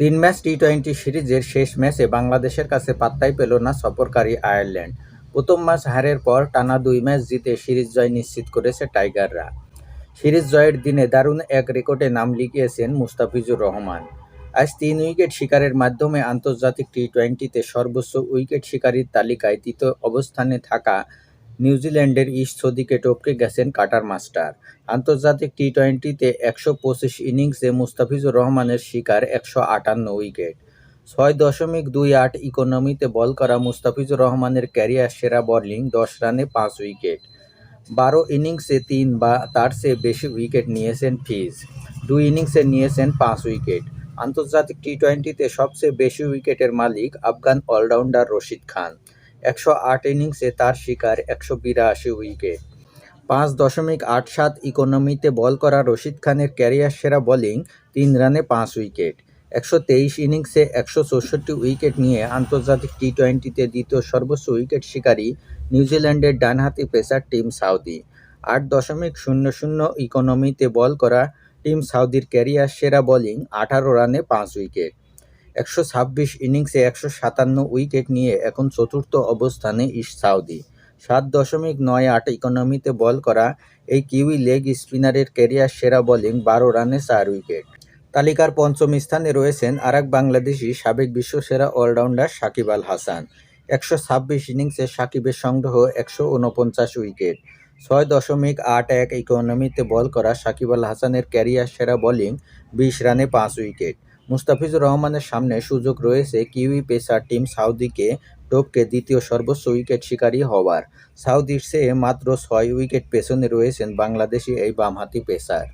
তিন match T twenty সিরিজের শেষ ম্যাচে বাংলাদেশের কাছে পাত্তাই পেল না সফরকারী আয়ারল্যান্ড। প্রথম ম্যাচ হারের পর টানা দুই ম্যাচ জিতে সিরিজ জয় নিশ্চিত করেছে টাইগাররা। সিরিজ জয়ের দিনে দারুণ এক রেকর্ডে নাম লিখিয়েছেন মুস্তাফিজুর রহমান। আজ তিন উইকেট শিকারের মাধ্যমে আন্তর্জাতিক টি টোয়েন্টিতে সর্বোচ্চ উইকেট শিকারীর তালিকায় তৃতীয় অবস্থানে থাকা নিউজিল্যান্ডের ইস্ট সদিকে টপকে গেছেন কাটার মাস্টার। আন্তর্জাতিক টি টোয়েন্টিতে একশো পঁচিশ ইনিংসে মুস্তাফিজুর রহমানের শিকার একশো আটান্ন উইকেট। ছয় দশমিক দুই আট ইকোনমিতে বল করা মুস্তাফিজুর রহমানের ক্যারিয়ার সেরা বোলিং দশ রানে পাঁচ উইকেট। বারো ইনিংসে তিন বা তার চেয়ে বেশি উইকেট নিয়েছেন ফিজ। দুই ইনিংসে নিয়েছেন পাঁচ উইকেট। আন্তর্জাতিক টি টোয়েন্টিতে সবচেয়ে বেশি উইকেটের মালিক আফগান অলরাউন্ডার রশিদ খান। একশো আট ইনিংসে তার শিকার একশো বিরাশি উইকেট। পাঁচ দশমিক আট সাত ইকোনমিতে বল করা রশিদ খানের ক্যারিয়ার সেরা বোলিং, তিন রানে পাঁচ উইকেট। একশো তেইশ ইনিংসে একশো চৌষট্টি উইকেট নিয়ে আন্তর্জাতিক টি টোয়েন্টিতে দ্বিতীয় সর্বোচ্চ উইকেট শিকারী নিউজিল্যান্ডের ডানহাতি পেসার টিম সাউদি। আট দশমিক শূন্য শূন্য ইকোনমিতে বল করা টিম সাউদির ক্যারিয়ার সেরা বোলিং, আঠারো রানে পাঁচ উইকেট। একশো ছাব্বিশ ইনিংসে একশো সাতান্ন উইকেট নিয়ে এখন চতুর্থ অবস্থানে ইস্ট সাউদি। সাত দশমিক নয় আট ইকোনমিতে বল করা এই কিউই লেগ স্পিনারের ক্যারিয়ার সেরা বোলিং, বারো রানে চার উইকেট। তালিকার পঞ্চম স্থানে রয়েছেন আরেক বাংলাদেশি সাবেক বিশ্বসেরা অলরাউন্ডার সাকিব আল হাসান। একশো ছাব্বিশ ইনিংসে সাকিবের সংগ্রহ একশো উনপঞ্চাশ উইকেট। ছয় দশমিক আট এক ইকোনমিতে বল করা সাকিব আল হাসানের ক্যারিয়ার সেরা বোলিং, বিশ রানে পাঁচ উইকেট। মুস্তাফিজুর রহমানের সামনে সুযোগ রয়েছে কিউই পেসার টিম সাউদিকে টপকে দ্বিতীয় সর্বোচ্চ উইকেট শিকারী হওয়ার। সাউদির চেয়ে মাত্র ছয় উইকেট পেছনে রয়েছেন বাংলাদেশি এই বামহাতি পেসার।